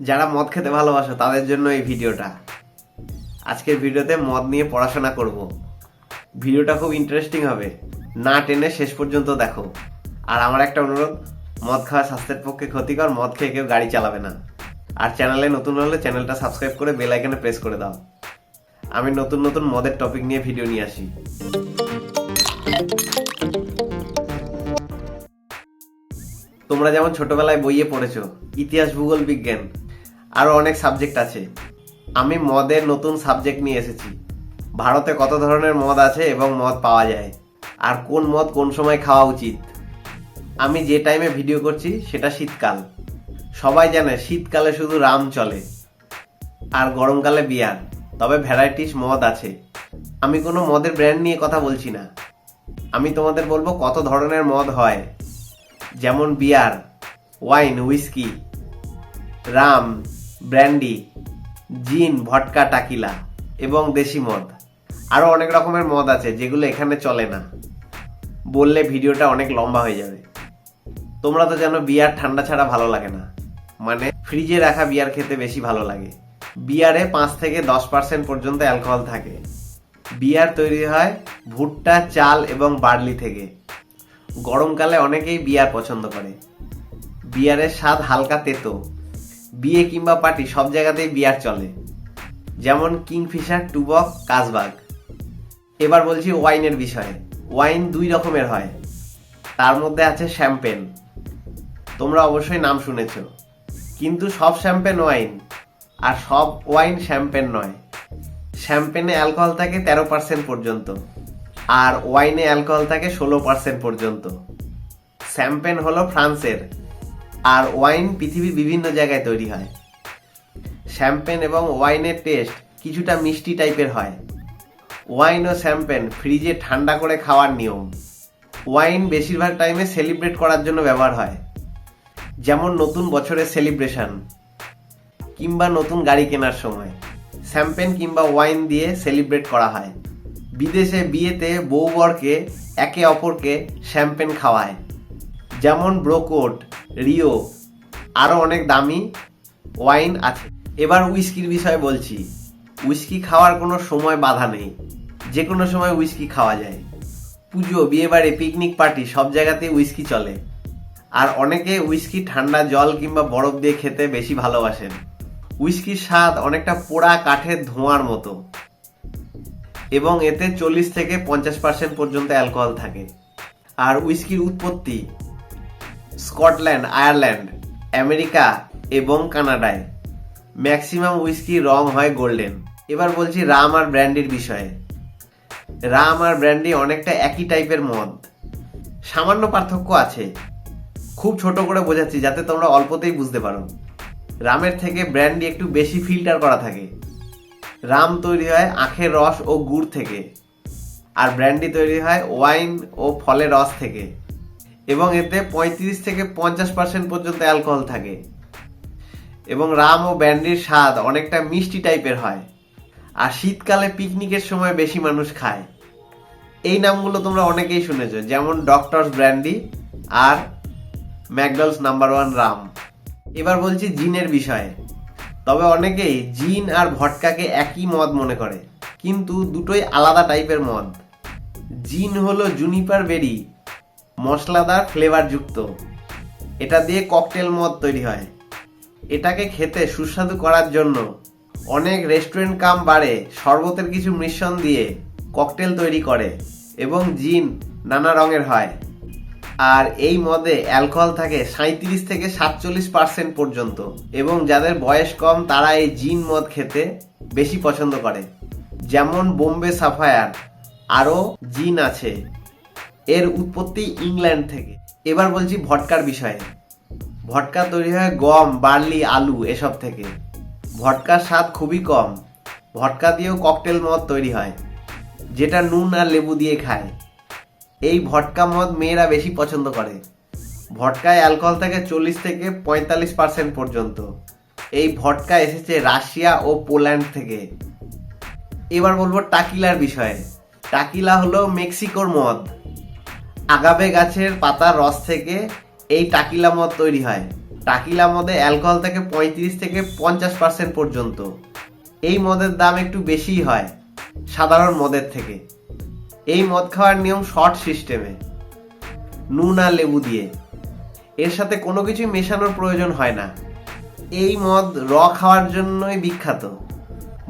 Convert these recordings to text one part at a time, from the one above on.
যারা মদ খেতে ভালোবাসো, তাদের জন্য এই ভিডিওটা। আজকের ভিডিওতে মদ নিয়ে পড়াশোনা করব। ভিডিওটা খুব ইন্টারেস্টিং হবে। না টেনে শেষ পর্যন্ত দেখো। আর আমার একটা অনুরোধ, মদ খাওয়া স্বাস্থ্যের পক্ষে ক্ষতিকর, মদ খেয়ে কেউ গাড়ি চালাবে না। আর চ্যানেলে নতুন হলে চ্যানেলটা সাবস্ক্রাইব করে বেল আইকনে প্রেস করে দাও। আমি নতুন নতুন মদের টপিক নিয়ে ভিডিও নিয়ে আসি। তোমরা যেমন ছোটবেলায় বইয়ে পড়েছো, ইতিহাস, ভূগোল, বিজ্ঞান আরও অনেক সাবজেক্ট আছে। আমি মদের নতুন সাবজেক্ট নিয়ে এসেছি। ভারতে কত ধরনের মদ আছে এবং মদ পাওয়া যায়? আর কোন মদ কোন সময় খাওয়া উচিত? আমি যে টাইমে ভিডিও করছি, সেটা শীতকাল। সবাই জানে শীতকালে শুধু রাম চলে আর গরমকালে বিয়ার। তবে ভ্যারাইটিস মদ আছে। আমি কোনো মদের ব্র্যান্ড নিয়ে কথা বলছি না। আমি তোমাদের বলব কত ধরনের মদ হয়। যেমন beer wine whisky rum brandy, gin, vodka, tequila এবং দেশি মদ। আরও অনেক রকমের মদ আছে যেগুলো এখানে চলে না। বললে ভিডিওটা অনেক লম্বা হয়ে যাবে। তোমরা তো জানো বিয়ার ঠান্ডা ছাড়া ভালো লাগে না। মানে ফ্রিজে রাখা বিয়ার খেতে বেশি ভালো লাগে। বিয়ারে পাঁচ থেকে দশ পার্সেন্ট পর্যন্ত অ্যালকোহল থাকে। বিয়ার তৈরি হয় ভুট্টা, চাল এবং বার্লি থেকে। গরমকালে অনেকেই বিয়ার পছন্দ করে। বিয়ারের স্বাদ হালকা তেতো। বিয়ে কিংবা পার্টি সব জায়গাতেই বিয়ার চলে। যেমন কিংফিশার, টুবক, কাজবাগ। এবার বলছি ওয়াইনের বিষয়ে। ওয়াইন দুই রকমের হয়। তার মধ্যে আছে শ্যাম্পেন। তোমরা অবশ্যই নাম শুনেছ। কিন্তু সব শ্যাম্পেন ওয়াইন, আর সব ওয়াইন শ্যাম্পেন নয়। শ্যাম্পেনে অ্যালকোহল থাকে তেরো পার্সেন্ট পর্যন্ত, আর ওয়াইনে অ্যালকোহল থাকে ষোলো পার্সেন্ট পর্যন্ত। শ্যাম্পেন হলো ফ্রান্সের আর ওয়াইন পৃথিবীর বিভিন্ন জায়গায় তৈরি হয়। শ্যাম্পেন এবং ওয়াইনের টেস্ট কিছুটা মিষ্টি টাইপের হয়। ওয়াইন ও শ্যাম্পেন ফ্রিজে ঠান্ডা করে খাওয়ার নিয়ম। ওয়াইন বেশিরভাগ টাইমে সেলিব্রেট করার জন্য ব্যবহার হয়। যেমন নতুন বছরের সেলিব্রেশন কিংবা নতুন গাড়ি কেনার সময়। শ্যাম্পেন কিংবা ওয়াইন দিয়ে সেলিব্রেট করা হয়। বিদেশে বিয়েতে বউ বরকে একে অপরকে শ্যাম্পেন খাওয়ায়। যেমন ব্রোকোট রিও আরও অনেক দামি ওয়াইন আছে। এবার উইস্কির বিষয়ে বলছি। উইস্কি খাওয়ার কোনো সময় বাধা নেই। যে কোনো সময় উইস্কি খাওয়া যায়। পুজো, বিয়েবাড়ি, পিকনিক পার্টি, সব জায়গাতেই উইস্কি চলে। আর অনেকে উইস্কি ঠান্ডা জল কিংবা বরফ দিয়ে খেতে বেশি ভালোবাসেন। উইস্কির স্বাদ অনেকটা পোড়া কাঠের ধোঁয়ার মতো। এবং এতে চল্লিশ থেকে পঞ্চাশ পার্সেন্ট পর্যন্ত অ্যালকোহল থাকে। আর উইস্কির উৎপত্তি স্কটল্যান্ড, আয়ারল্যান্ড, আমেরিকা এবং কানাডায়। ম্যাক্সিমাম উইস্কি রং হয় গোল্ডেন। এবার বলছি রাম আর ব্র্যান্ডির বিষয়ে। রাম আর ব্র্যান্ডি অনেকটা একই টাইপের মদ। সামান্য পার্থক্য আছে। খুব ছোট করে বোঝাচ্ছি যাতে তোমরা অল্পতেই বুঝতে পারো। রামের থেকে ব্র্যান্ডি একটু বেশি ফিল্টার করা থাকে। রাম তৈরি হয় আখের রস ও গুড় থেকে। আর ব্র্যান্ডি তৈরি হয় ওয়াইন ও ফলের রস থেকে। এবং এতে পঁয়ত্রিশ থেকে পঞ্চাশ পার্সেন্ট পর্যন্ত অ্যালকোহল থাকে। এবং রাম ও ব্যান্ডির স্বাদ অনেকটা মিষ্টি টাইপের হয়। আর শীতকালে পিকনিকের সময় বেশি মানুষ খায়। এই নামগুলো তোমরা অনেকেই শুনেছো, যেমন ডক্টরস ব্র্যান্ডি আর ম্যাকডলস নাম্বার ওয়ান রাম এবার বলছি জিনের বিষয়ে। তবে অনেকেই জিন আর ভটকাকে একই মদ মনে করে, কিন্তু দুটোই আলাদা টাইপের মদ। জিন হলো জুনিপার বেরি মশলাদার ফ্লেভার যুক্ত। এটা দিয়ে ককটেল মদ তৈরি হয়। এটাকে খেতে সুস্বাদু করার জন্য অনেক রেস্টুরেন্ট কাম বাড়ে, শরবতের কিছু মিশ্রণ দিয়ে ককটেল তৈরি করে এবং জিন নানা রঙের হয়। আর এই মদে অ্যালকোহল থাকে সাঁত্রিশ থেকে সাতচল্লিশ পার্সেন্ট পর্যন্ত এবং যাদের বয়স কম, তারা এই জিন মদ খেতে বেশি পছন্দ করে। যেমন বোম্বে সাফায়ার, আরও জিন আছে। এর উৎপত্তি ইংল্যান্ড থেকে। এবার বলছি ভটকার বিষয়ে। ভটকা তৈরি হয় গম, বার্লি, আলু এসব থেকে। ভটকার স্বাদ খুবই কম। ভটকা দিয়েও ককটেল মদ তৈরি হয়, যেটা নুন আর লেবু দিয়ে খায়। এই ভটকা মদ মেয়েরা বেশি পছন্দ করে। ভটকায় অ্যালকোহল থাকে চল্লিশ থেকে পঁয়তাল্লিশ পার্সেন্ট পর্যন্ত। এই ভটকা এসেছে রাশিয়া ও পোল্যান্ড থেকে। এবার বলব টাকিলার বিষয়ে। টাকিলা হলো মেক্সিকোর মদ। আগাবে গাছের পাতার রস থেকে এই টাকিলা মদ তৈরি হয়। টাকিলা মদে অ্যালকোহল থেকে পঁয়ত্রিশ থেকে পঞ্চাশ পার্সেন্ট পর্যন্ত। এই মদের দাম একটু বেশিই হয় সাধারণ মদের থেকে। এই মদ খাওয়ার নিয়ম শর্ট সিস্টেমে। নুন আর লেবু দিয়ে। এর সাথে কোনো কিছু মেশানোর প্রয়োজন হয় না। এই মদ র খাওয়ার জন্যই বিখ্যাত।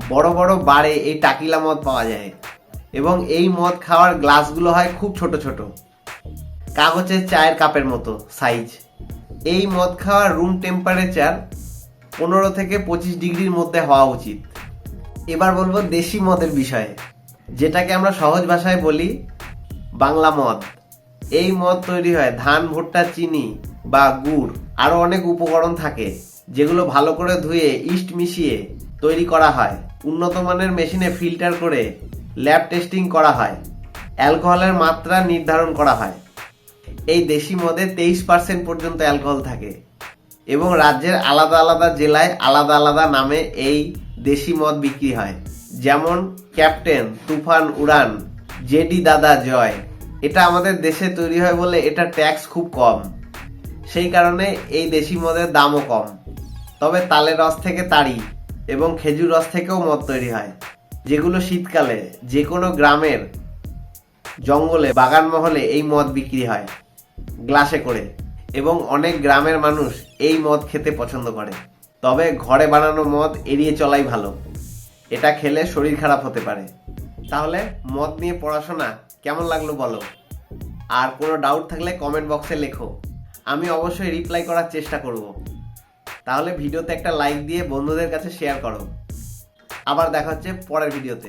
বড় বড় বারে এই টাকিলা মদ পাওয়া যায়। এবং এই মদ খাওয়ার গ্লাসগুলো হয় খুব ছোট ছোট। কাগজের চায়ের কাপের মতো সাইজ এই মদ খাওয়ার রুম টেম্পারেচার পনেরো থেকে পঁচিশ ডিগ্রির মধ্যে হওয়া উচিত। এবার বলব দেশি মদের বিষয়ে। যেটাকে আমরা সহজ ভাষায় বলি বাংলা মদ। এই মদ তৈরি হয় ধান, ভুট্টা, চিনি বা গুড়। আরও অনেক উপকরণ থাকে, যেগুলো ভালো করে ধুয়ে ইস্ট মিশিয়ে তৈরি করা হয়। উন্নত মানের মেশিনে ফিল্টার করে ল্যাব টেস্টিং করা হয়। অ্যালকোহলের মাত্রা নির্ধারণ করা হয়। এই দেশি মদে তেইশ পার্সেন্ট পর্যন্ত অ্যালকোহল থাকে এবং রাজ্যের আলাদা আলাদা জেলায় আলাদা আলাদা নামে এই দেশি মদ বিক্রি হয়। যেমন ক্যাপ্টেন তুফান উড়ান, জেডি দাদা জয়। এটা আমাদের দেশে তৈরি হয় বলে এটা ট্যাক্স খুব কম। সেই কারণে এই দেশি মদের দামও কম। তবে তালের রস থেকে তাড়ি এবং খেজুর রস থেকেও মদ তৈরি হয়, যেগুলো শীতকালে যে কোনো গ্রামের জঙ্গলে বাগান মহলে এই মদ বিক্রি হয়। গ্লাসে করে। এবং অনেক গ্রামের মানুষ এই মদ খেতে পছন্দ করে। তবে ঘরে বানানো মদ এড়িয়ে চলাই ভালো। এটা খেলে শরীর খারাপ হতে পারে। তাহলে মদ নিয়ে পড়াশোনা কেমন লাগল বলো? আর কোনো ডাউট থাকলে কমেন্ট বক্সে লেখো। আমি অবশ্যই রিপ্লাই করার চেষ্টা করব। তাহলে ভিডিওতে একটা লাইক দিয়ে বন্ধুদের কাছে শেয়ার করো। আবার দেখা হচ্ছে পরের ভিডিওতে